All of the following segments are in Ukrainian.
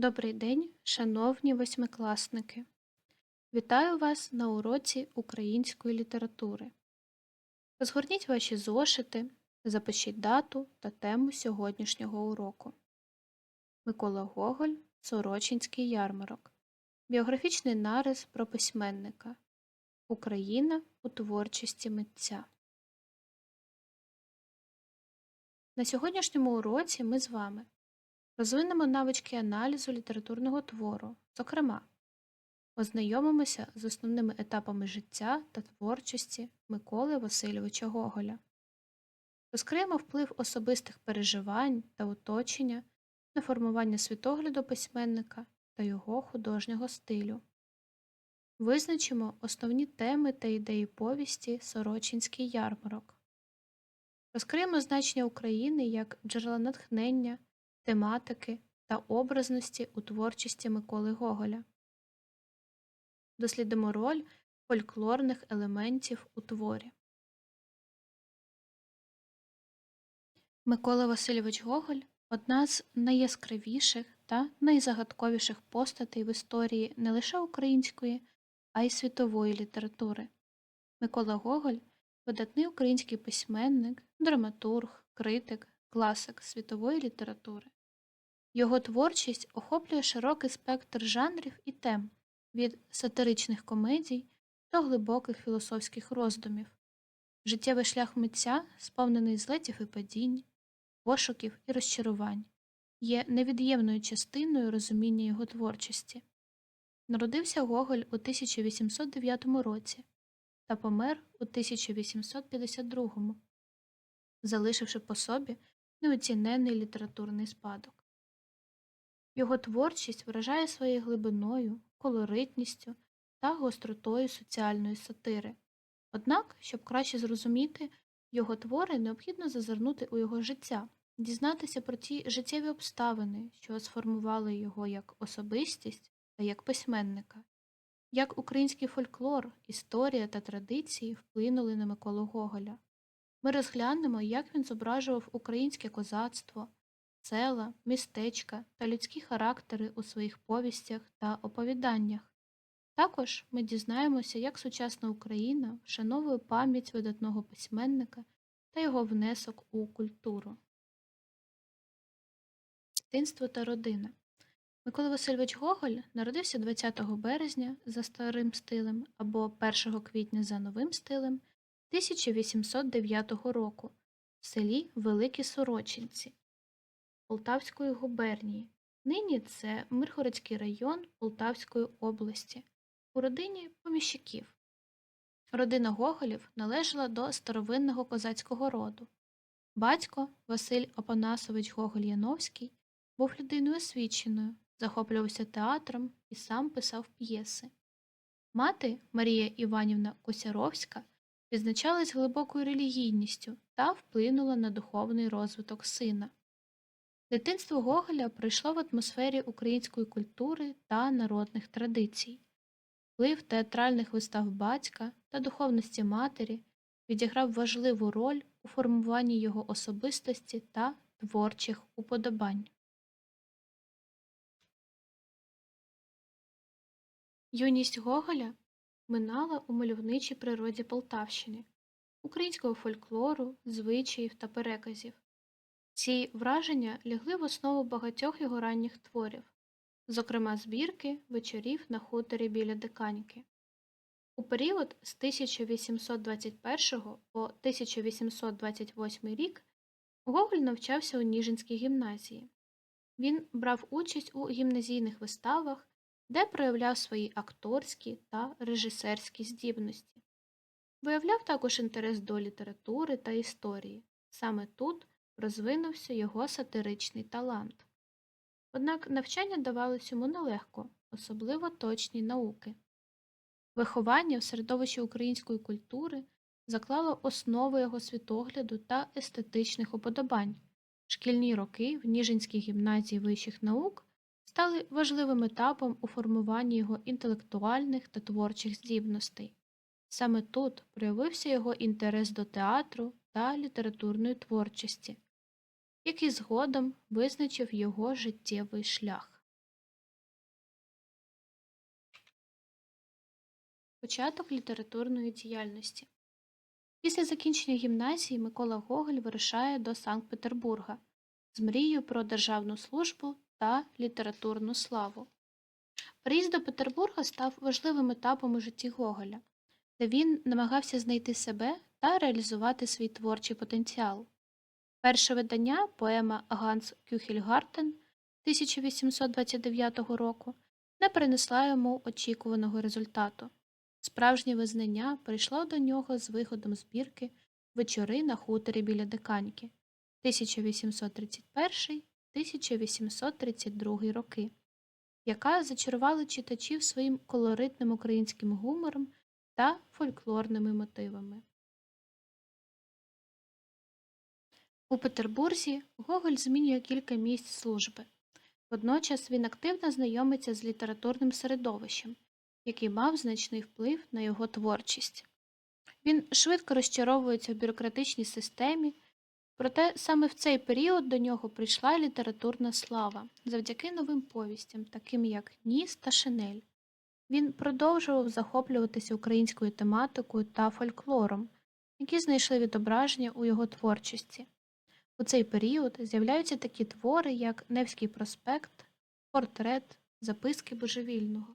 Добрий день, шановні восьмикласники! Вітаю вас на уроці української літератури. Розгорніть ваші зошити, запишіть дату та тему сьогоднішнього уроку. Микола Гоголь, Сорочинський ярмарок. Біографічний нарис про письменника. Україна у творчості митця. На сьогоднішньому уроці ми з вами Розвинемо навички аналізу літературного твору, зокрема, ознайомимося з основними етапами життя та творчості Миколи Васильовича Гоголя, розкриємо вплив особистих переживань та оточення на формування світогляду письменника та його художнього стилю, визначимо основні теми та ідеї повісті Сорочинський ярмарок, розкриємо значення України як джерела натхнення тематики та образності у творчості Миколи Гоголя. Дослідимо роль фольклорних елементів у творі. Микола Васильович Гоголь одна з найяскравіших та найзагадковіших постатей в історії не лише української, а й світової літератури. Микола Гоголь видатний український письменник, драматург, критик, класик світової літератури. Його творчість охоплює широкий спектр жанрів і тем від сатиричних комедій до глибоких філософських роздумів. Життєвий шлях митця, сповнений злетів і падінь, пошуків і розчарувань, є невід'ємною частиною розуміння його творчості. Народився Гоголь у 1809 році та помер у 1852, залишивши по собі неоцінений літературний спадок. Його творчість вражає своєю глибиною, колоритністю та гостротою соціальної сатири. Однак, щоб краще зрозуміти його твори, необхідно зазирнути у його життя, дізнатися про ті життєві обставини, що сформували його як особистість та як письменника, як український фольклор, історія та традиції вплинули на Миколу Гоголя. Ми розглянемо, як він зображував українське козацтво села, містечка та людські характери у своїх повістях та оповіданнях. Також ми дізнаємося, як сучасна Україна вшановує пам'ять видатного письменника та його внесок у культуру. Дитинство та родина Микола Васильович Гоголь народився 20 березня за старим стилем або 1 квітня за новим стилем 1809 року в селі Великі Сорочинці Полтавської губернії. Нині це Миргородський район Полтавської області, у родині поміщиків. Родина Гоголів належала до старовинного козацького роду. Батько Василь Опанасович Гоголь Яновський був людиною освіченою, захоплювався театром і сам писав п'єси. Мати Марія Іванівна Косяровська відзначалась глибокою релігійністю та вплинула на духовний розвиток сина. Дитинство Гоголя пройшло в атмосфері української культури та народних традицій. Вплив театральних вистав батька та духовності матері відіграв важливу роль у формуванні його особистості та творчих уподобань. Юність Гоголя минала у мальовничій природі Полтавщини, українського фольклору, звичаїв та переказів. Ці враження лягли в основу багатьох його ранніх творів, зокрема збірки вечорів на хуторі біля Диканьки. У період з 1821 по 1828 рік Гоголь навчався у Ніжинській гімназії. Він брав участь у гімназійних виставах, де проявляв свої акторські та режисерські здібності. Виявляв також інтерес до літератури та історії. Саме тут розвинувся його сатиричний талант. Однак навчання давалось йому нелегко, особливо точні науки. Виховання в середовищі української культури заклало основи його світогляду та естетичних уподобань. Шкільні роки в Ніжинській гімназії вищих наук стали важливим етапом у формуванні його інтелектуальних та творчих здібностей. Саме тут проявився його інтерес до театру та літературної творчості, який згодом визначив його життєвий шлях. Початок літературної діяльності Після закінчення гімназії Микола Гоголь вирушає до Санкт Петербурга з мрією про державну службу та літературну славу. Приїзд до Петербурга став важливим етапом у житті Гоголя, де він намагався знайти себе та реалізувати свій творчий потенціал. Перше видання, поема Ганс Кюхельгартен 1829 року, не принесла йому очікуваного результату. Справжнє визнання прийшло до нього з виходом збірки Вечори на хуторі біля Диканьки 1831-1832 роки, яка зачарувала читачів своїм колоритним українським гумором та фольклорними мотивами. У Петербурзі Гоголь змінює кілька місць служби. Водночас він активно знайомиться з літературним середовищем, який мав значний вплив на його творчість. Він швидко розчаровується в бюрократичній системі, проте саме в цей період до нього прийшла літературна слава завдяки новим повістям, таким як Ніс та Шинель. Він продовжував захоплюватися українською тематикою та фольклором, які знайшли відображення у його творчості. У цей період з'являються такі твори, як Невський проспект, Портрет, Записки божевільного.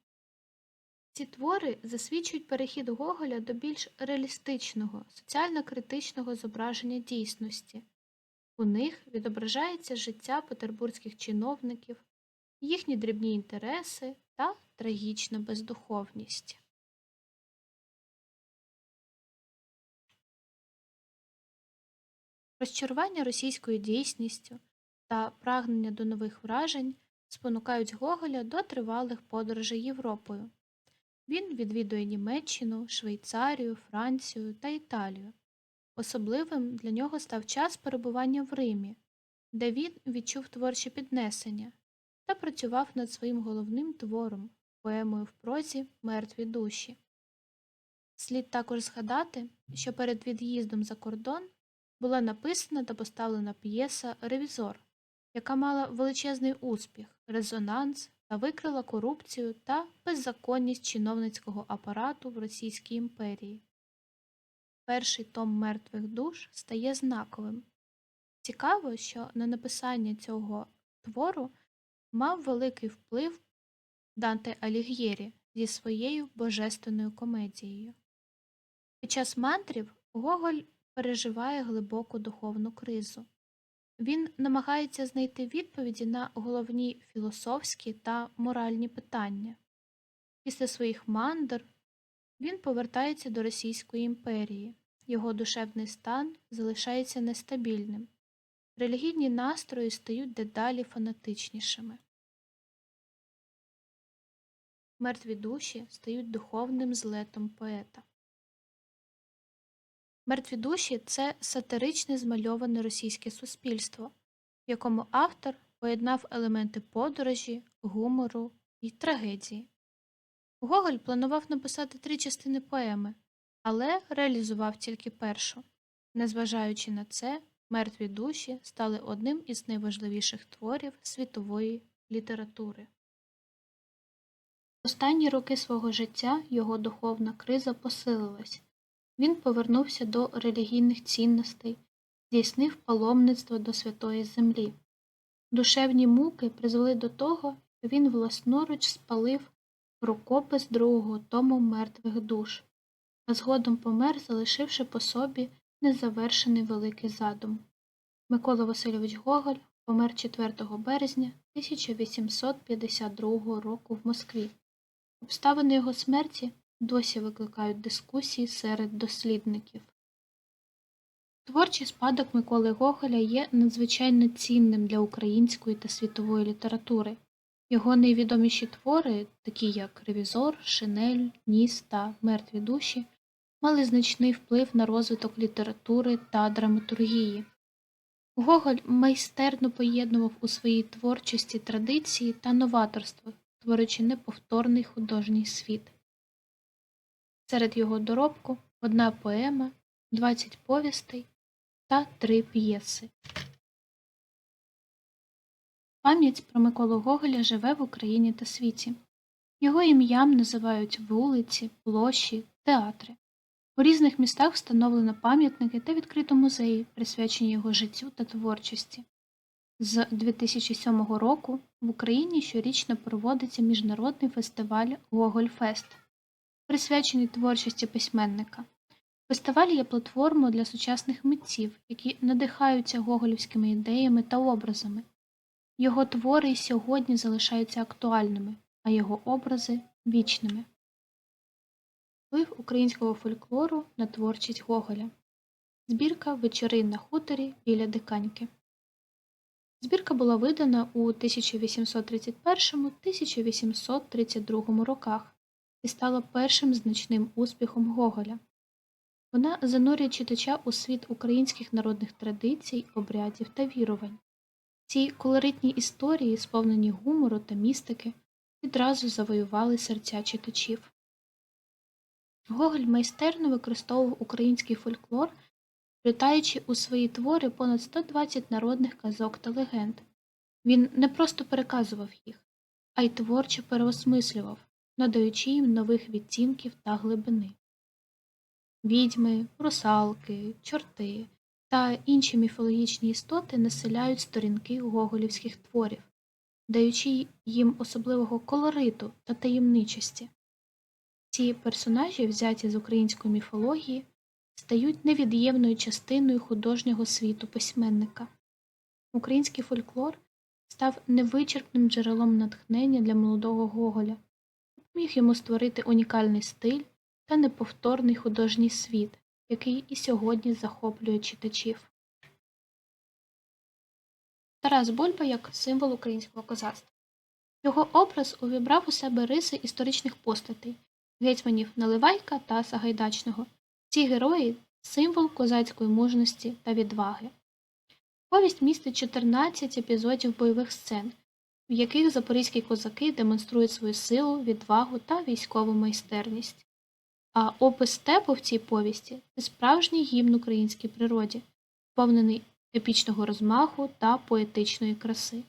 Ці твори засвідчують перехід Гоголя до більш реалістичного, соціально-критичного зображення дійсності. У них відображається життя петербурзьких чиновників, їхні дрібні інтереси та трагічна бездуховність. Розчарування російською дійсністю та прагнення до нових вражень спонукають Гоголя до тривалих подорожей Європою. Він відвідує Німеччину, Швейцарію, Францію та Італію. Особливим для нього став час перебування в Римі, де він відчув творче піднесення та працював над своїм головним твором поемою в прозі Мертві душі. Слід також згадати, що перед від'їздом за кордон була написана та поставлена п'єса Ревізор, яка мала величезний успіх, резонанс та викрила корупцію та беззаконність чиновницького апарату в Російській імперії. Перший том мертвих душ стає знаковим. Цікаво, що на написання цього твору мав великий вплив Данте Аліг'єрі зі своєю божественною комедією. Під час мандрів Гоголь переживає глибоку духовну кризу. Він намагається знайти відповіді на головні філософські та моральні питання. Після своїх мандр він повертається до Російської імперії, його душевний стан залишається нестабільним, релігійні настрої стають дедалі фанатичнішими. Мертві душі стають духовним злетом поета. Мертві душі це сатиричне змальоване російське суспільство, в якому автор поєднав елементи подорожі, гумору і трагедії. Гоголь планував написати три частини поеми, але реалізував тільки першу. Незважаючи на це, мертві душі стали одним із найважливіших творів світової літератури. Останні роки свого життя його духовна криза посилилась. Він повернувся до релігійних цінностей, здійснив паломництво до Святої Землі. Душевні муки призвели до того, що він власноруч спалив рукопис другого тому мертвих душ, а згодом помер, залишивши по собі незавершений великий задум. Микола Васильович Гоголь помер 4 березня 1852 року в Москві. Обставини його смерті досі викликають дискусії серед дослідників. Творчий спадок Миколи Гоголя є надзвичайно цінним для української та світової літератури. Його найвідоміші твори, такі як Ревізор, Шинель, Ніс та Мертві душі, мали значний вплив на розвиток літератури та драматургії. Гоголь майстерно поєднував у своїй творчості традиції та новаторство, творячи неповторний художній світ. Серед його доробку одна поема, 20 повістей та три п'єси. Пам'ять про Миколу Гоголя живе в Україні та світі. Його ім'ям називають вулиці, площі, театри. У різних містах встановлено пам'ятники та відкрито музеї, присвячені його життю та творчості. З 2007 року в Україні щорічно проводиться міжнародний фестиваль Гогольфест, присвячений творчості письменника. Фестиваль є платформою для сучасних митців, які надихаються гоголівськими ідеями та образами. Його твори й сьогодні залишаються актуальними, а його образи вічними. Вплив українського фольклору на творчість Гоголя. Збірка Вечори на хуторі біля Диканьки. Збірка була видана у 1831-1832 роках і стала першим значним успіхом Гоголя. Вона занурює читача у світ українських народних традицій, обрядів та вірувань. Ці колоритні історії, сповнені гумору та містики, відразу завоювали серця читачів. Гоголь майстерно використовував український фольклор, вплітаючи у свої твори понад 120 народних казок та легенд. Він не просто переказував їх, а й творчо переосмислював, надаючи їм нових відтінків та глибини. Відьми, русалки, чорти та інші міфологічні істоти населяють сторінки гоголівських творів, даючи їм особливого колориту та таємничості. Ці персонажі, взяті з української міфології, стають невід'ємною частиною художнього світу письменника. Український фольклор став невичерпним джерелом натхнення для молодого Гоголя, міг йому створити унікальний стиль та неповторний художній світ, який і сьогодні захоплює читачів. Тарас Бульба як символ українського козацтва. Його образ увібрав у себе риси історичних постатей гетьманів Наливайка та Сагайдачного. Ці герої символ козацької мужності та відваги. Повість містить 14 епізодів бойових сцен, в яких запорізькі козаки демонструють свою силу, відвагу та військову майстерність. А опис степу в цій повісті це справжній гімн українській природі, сповнений епічного розмаху та поетичної краси.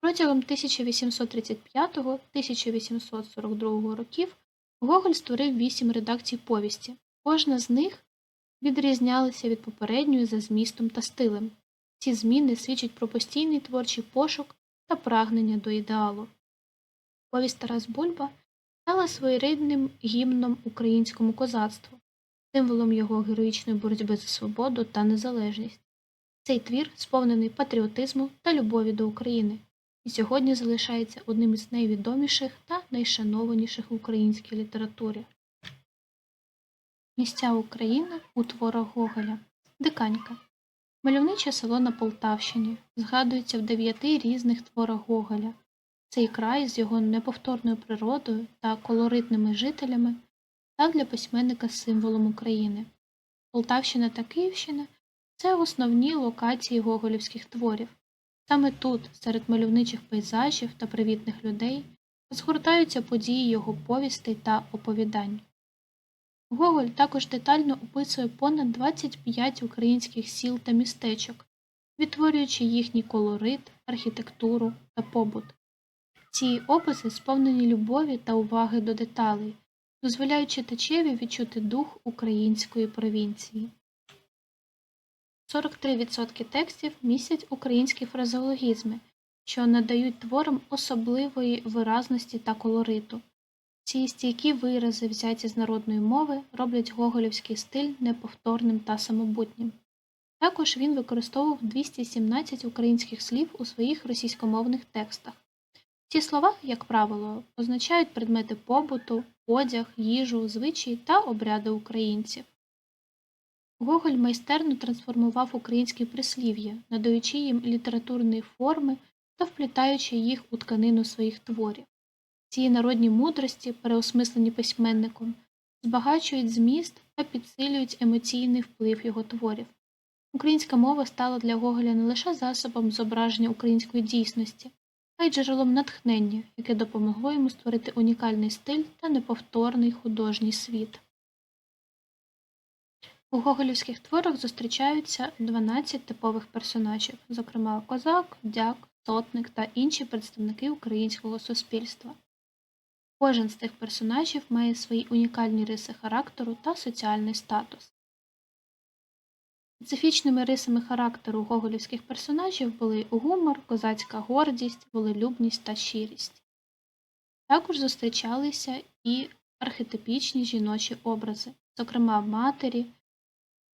Протягом 1835-1842 років Гоголь створив вісім редакцій повісті. Кожна з них відрізнялася від попередньої за змістом та стилем. Ці зміни свідчать про постійний творчий пошук та прагнення до ідеалу. Повість Тарас Бульба стала своєрідним гімном українському козацтву, символом його героїчної боротьби за свободу та незалежність. Цей твір сповнений патріотизму та любові до України і сьогодні залишається одним із найвідоміших та найшанованіших в українській літературі. Місця України у творах Гоголя Диканька. Мальовниче село на Полтавщині згадується в дев'яти різних творах Гоголя. Цей край з його неповторною природою та колоритними жителями став для письменника символом України. Полтавщина та Київщина це основні локації гоголівських творів. Саме тут, серед мальовничих пейзажів та привітних людей, згортаються події його повістей та оповідань. Гоголь також детально описує понад 25 українських сіл та містечок, відтворюючи їхній колорит, архітектуру та побут. Ці описи сповнені любові та уваги до деталей, дозволяють читачеві відчути дух української провінції. 43% текстів містять українські фразеологізми, що надають творам особливої виразності та колориту. Ці стійкі вирази, взяті з народної мови, роблять гоголівський стиль неповторним та самобутнім. Також він використовував 217 українських слів у своїх російськомовних текстах. Ці слова, як правило, означають предмети побуту, одяг, їжу, звичаї та обряди українців. Гоголь майстерно трансформував українські прислів'я, надаючи їм літературної форми та вплітаючи їх у тканину своїх творів. Ці народні мудрості, переосмислені письменником, збагачують зміст та підсилюють емоційний вплив його творів. Українська мова стала для Гоголя не лише засобом зображення української дійсності, а й джерелом натхнення, яке допомогло йому створити унікальний стиль та неповторний художній світ. У гоголівських творах зустрічаються 12 типових персонажів, зокрема козак, дяк, сотник та інші представники українського суспільства. Кожен з цих персонажів має свої унікальні риси характеру та соціальний статус. Специфічними рисами характеру гоголівських персонажів були гумор, козацька гордість, волелюбність та щирість. Також зустрічалися і архетипічні жіночі образи, зокрема матері,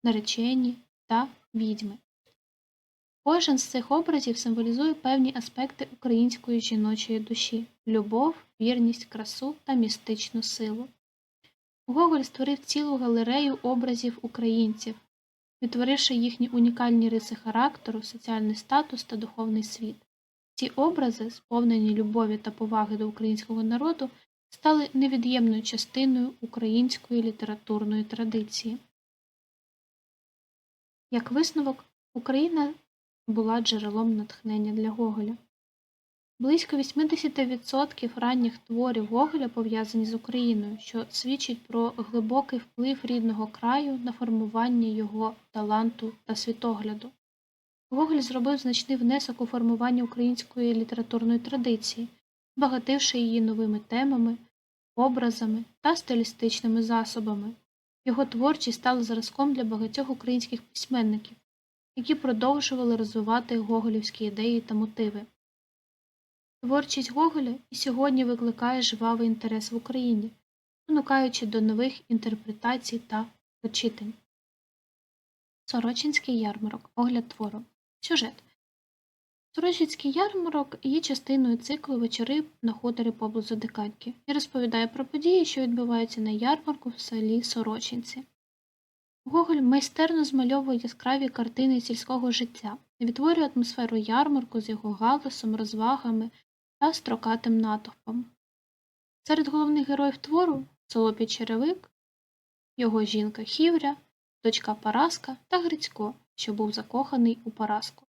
наречені та відьми. Кожен з цих образів символізує певні аспекти української жіночої душі любов, вірність, красу та містичну силу. Гоголь створив цілу галерею образів українців, відтворивши їхні унікальні риси характеру, соціальний статус та духовний світ. Ці образи, сповнені любові та поваги до українського народу, стали невід'ємною частиною української літературної традиції. Як висновок, Україна була джерелом натхнення для Гоголя. Близько 80% ранніх творів Гоголя пов'язані з Україною, що свідчить про глибокий вплив рідного краю на формування його таланту та світогляду. Гоголь зробив значний внесок у формування української літературної традиції, збагативши її новими темами, образами та стилістичними засобами. Його творчість стала зразком для багатьох українських письменників, які продовжували розвивати гоголівські ідеї та мотиви. Творчість Гоголя і сьогодні викликає жвавий інтерес в Україні, спонукаючи до нових інтерпретацій та почитань. Сорочинський ярмарок. Огляд твору. Сюжет. Сорочинський ярмарок є частиною циклу вечори на хуторі поблизу Диканьки і розповідає про події, що відбуваються на ярмарку в селі Сорочинці. Гоголь майстерно змальовує яскраві картини сільського життя, відтворює атмосферу ярмарку з його галасом, розвагами та строкатим натовпом. Серед головних героїв твору Солопій Черевик, його жінка Хівря, дочка Параска та Грицько, що був закоханий у Параску.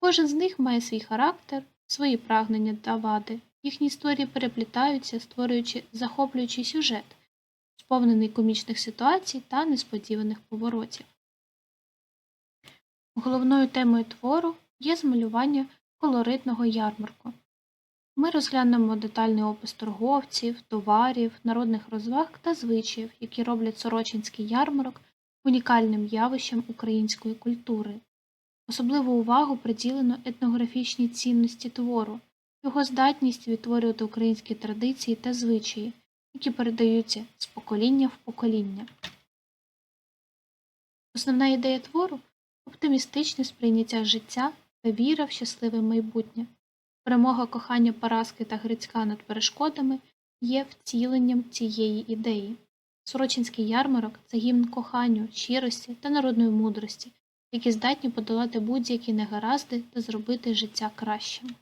Кожен з них має свій характер, свої прагнення та вади. Їхні історії переплітаються, створюючи захоплюючий сюжет, сповнений комічних ситуацій та несподіваних поворотів. Головною темою твору є змалювання колоритного ярмарку. Ми розглянемо детальний опис торговців, товарів, народних розваг та звичаїв, які роблять Сорочинський ярмарок унікальним явищем української культури. Особливу увагу приділено етнографічній цінності твору, його здатність відтворювати українські традиції та звичаї, які передаються з покоління в покоління. Основна ідея твору оптимістичне сприйняття життя та віра в щасливе майбутнє. Перемога кохання Параски та Грицька над перешкодами є втіленням цієї ідеї. Сорочинський ярмарок це гімн коханню, щирості та народної мудрості, які здатні подолати будь-які негаразди та зробити життя кращим.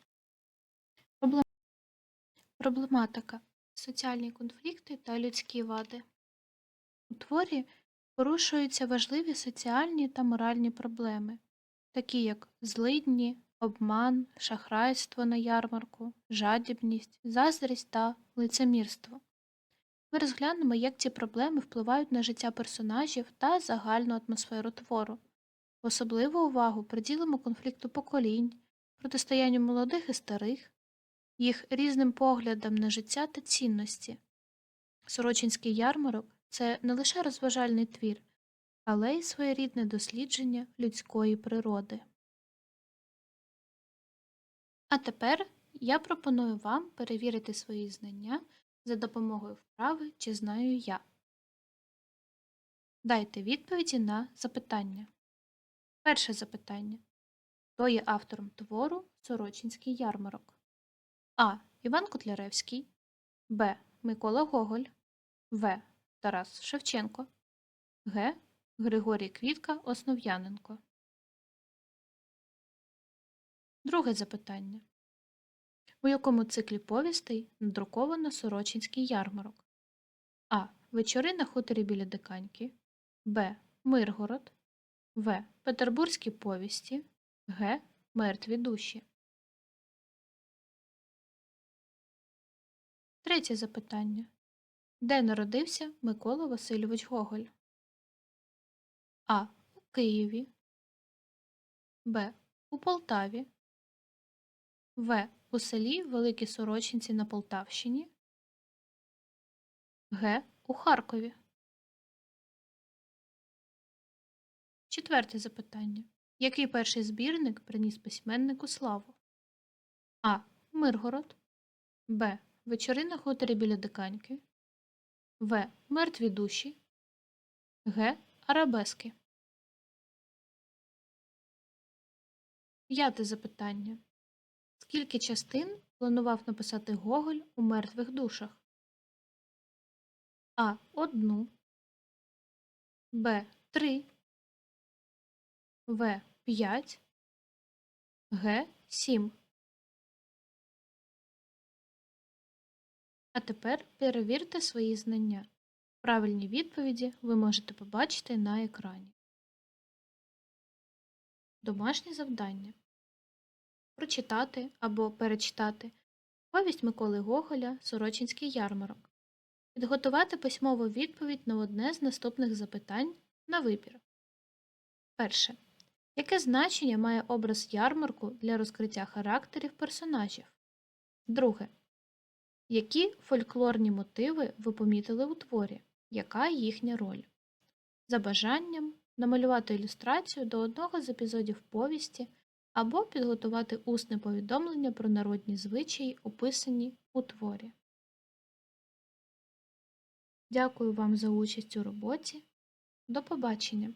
Проблематика соціальні конфлікти та людські вади. У творі порушуються важливі соціальні та моральні проблеми, такі як злидні, обман, шахрайство на ярмарку, жадібність, заздрість та лицемірство. Ми розглянемо, як ці проблеми впливають на життя персонажів та загальну атмосферу твору. Особливу увагу приділимо конфлікту поколінь, протистоянню молодих і старих, їх різним поглядам на життя та цінності. Сорочинський ярмарок це не лише розважальний твір, але й своєрідне дослідження людської природи. А тепер я пропоную вам перевірити свої знання за допомогою вправи Чи знаю я. Дайте відповіді на запитання. Перше запитання. Хто є автором твору Сорочинський ярмарок? А. Іван Котляревський, Б. Микола Гоголь, В. Тарас Шевченко, Г. Григорій Квітка Основ'яненко. Друге запитання. У якому циклі повістей надруковано Сорочинський ярмарок? А. Вечори на хуторі біля Диканьки, Б. Миргород, В. Петербурзькі повісті, Г. Мертві душі. Третє запитання. Де народився Микола Васильович Гоголь? А. У Києві. Б. У Полтаві. В. У селі Великі Сорочинці на Полтавщині. Г. У Харкові. Четверте запитання. Який перший збірник приніс письменнику славу? А. Миргород. Б. Вечори на хуторі біля Диканьки. В. Мертві душі. Г. Арабески. П'яте запитання. Скільки частин планував написати Гоголь у мертвих душах? А. Одну. Б. Три. В. П'ять. Г. Сім. А тепер перевірте свої знання. Правильні відповіді ви можете побачити на екрані. Домашнє завдання. Прочитати або перечитати повість Миколи Гоголя Сорочинський ярмарок. Підготувати письмову відповідь на одне з наступних запитань на вибір. Перше. Яке значення має образ ярмарку для розкриття характерів персонажів? Друге. Які фольклорні мотиви ви помітили у творі? Яка їхня роль? За бажанням намалювати ілюстрацію до одного з епізодів повісті або підготувати усне повідомлення про народні звичаї, описані у творі. Дякую вам за участь у роботі. До побачення!